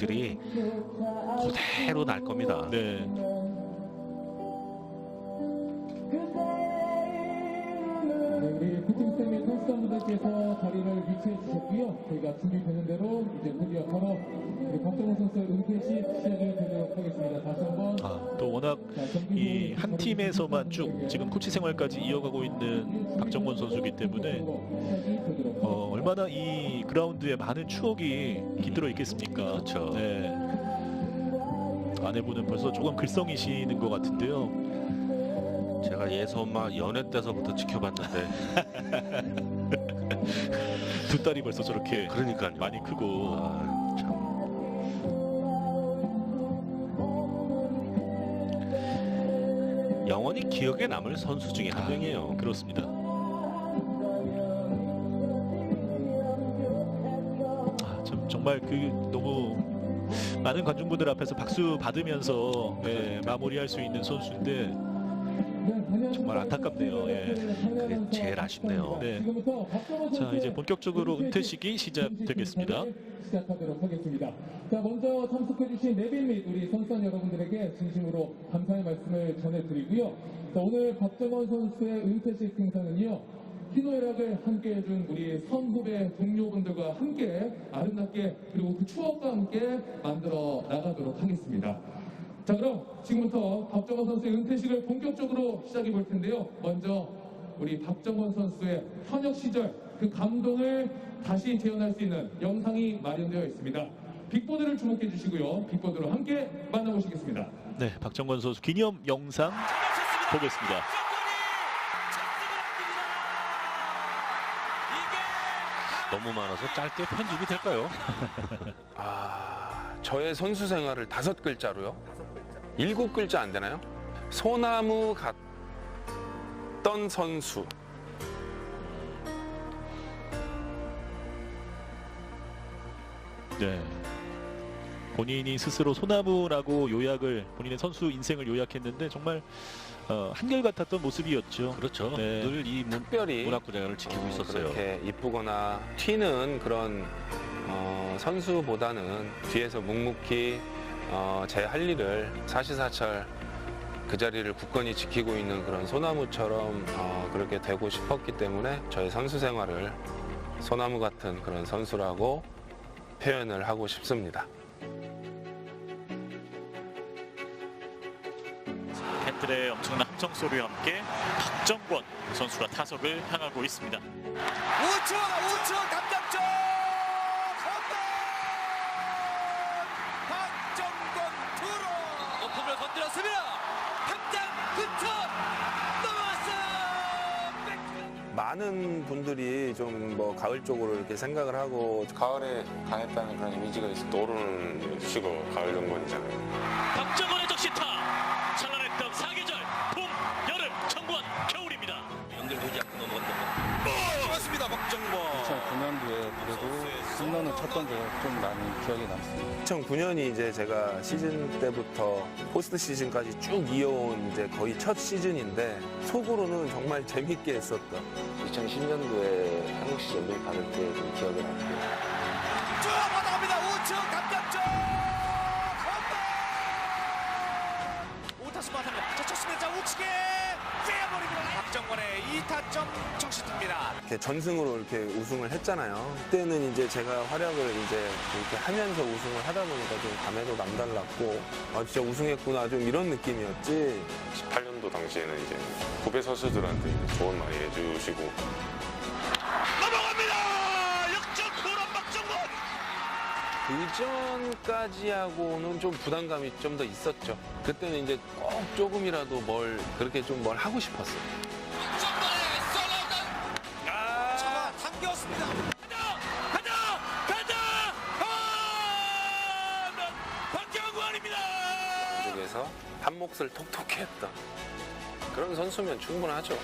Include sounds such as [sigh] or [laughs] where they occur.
들이 그대로 날 겁니다. 네. 네, 우리 피팅쌤의 선수단분들께서 자리를 위치해 주셨고요. 저희가 준비되는 대로 이제 드디어 바로 우리 박정호 선수의 은퇴식 시작이 되도록 하겠습니다. 다시 한번 아, 또 워낙 이 한 팀에서만 쭉 지금 코치 생활까지 이어가고 있는 박정권 선수이기 때문에 어, 얼마나 이 그라운드에 많은 추억이 깃들어 있겠습니까? 그렇죠. 네. 아내분은 벌써 조금 글썽이시는 것 같은데요. 제가 예서 엄마 연애 때서부터 지켜봤는데 [laughs] 두 딸이 벌써 저렇게 그러니까요. 많이 크고 아, 참. 영원히 기억에 남을 선수 중에 한 명이에요. 그렇습니다. 정말 그 너무 많은 관중분들 앞에서 박수 받으면서 네, 마무리할 수 있는 선수인데 정말 안타깝네요. 예. 그게 제일 아쉽네요. 네. 자 이제 본격적으로 은퇴식이 시작되겠습니다. 시작하도록 하겠습니다. 자, 먼저 참석해주신 내빈 및 우리 선수단 여러분들에게 진심으로 감사의 말씀을 전해드리고요. 자, 오늘 박정원 선수의 은퇴식 행사는요. 희노애락을 함께 해준 우리 선후배 동료분들과 함께 아름답게 그리고 그 추억과 함께 만들어 나가도록 하겠습니다. 자 그럼 지금부터 박정원 선수의 은퇴식을 본격적으로 시작해 볼 텐데요. 먼저 우리 박정원 선수의 현역 시절 그 감동을 다시 재현할 수 있는 영상이 마련되어 있습니다. 빅보드를 주목해 주시고요. 빅보드로 함께 만나보시겠습니다. 네, 박정권 선수 기념 영상 보겠습니다. 너무 많아서 짧게 편집이 될까요? [laughs] 아, 저의 선수 생활을 다섯 글자로요? 일곱 글자 안 되나요? 소나무 같던 선수. 네. 본인이 스스로 소나무라고 요약을 본인의 선수 인생을 요약했는데 정말 어, 한결같았던 모습이었죠. 그렇죠. 네. 늘이 특별히 문학구장을 지키고 어, 있었어요. 그렇게 이쁘거나 튀는 그런 어, 선수보다는 뒤에서 묵묵히 어, 제 할 일을 사시사철 그 자리를 굳건히 지키고 있는 그런 소나무처럼 어, 그렇게 되고 싶었기 때문에 저의 선수 생활을 소나무 같은 그런 선수라고 표현을 하고 싶습니다. 팬들의 엄청난 함성 소리와 함께 박정권 선수가 타석을 향하고 있습니다. 우측 우측 담장쪽 홈런 박정권 투로 높으면 건드렸습니다. 담장 근처! 넘어왔어요! 많은 분들이 좀 뭐 가을 쪽으로 이렇게 생각을 하고 가을에 강했다는 그런 이미지가 있어 노루는 쉬고 가을 정권이잖아요. 박정권의 적시타 좀 많이 기억에 남습니다. 2009년이 이제 제가 시즌 때부터 포스트 시즌까지 쭉 이어온 이제 거의 첫 시즌인데 속으로는 정말 재밌게 했었던 2010년도에 한국 시절을 받을 때좀 기억에 남고요. 쭉 받아갑니다 우측 담장쪽 홈런 오타수 마탑니다 쳤습니다 자 우측에 박정권의 2타점 정시입니다 이렇게 전승으로 이렇게 우승을 했잖아요. 그때는 이제 제가 활약을 이제 이렇게 하면서 우승을 하다 보니까 좀 감회도 남달랐고 아 진짜 우승했구나 좀 이런 느낌이었지 18년도 당시에는 이제 후배 선수들한테 이제 조언 많이 해주시고 넘어갑니다 역전 홈런 박정권 그 이전까지 하고는 좀 부담감이 좀 더 있었죠. 그때는 이제 꼭 조금이라도 뭘 그렇게 좀 뭘 하고 싶었어요. 한 몫을 톡톡히 했던 그런 선수면 충분하죠.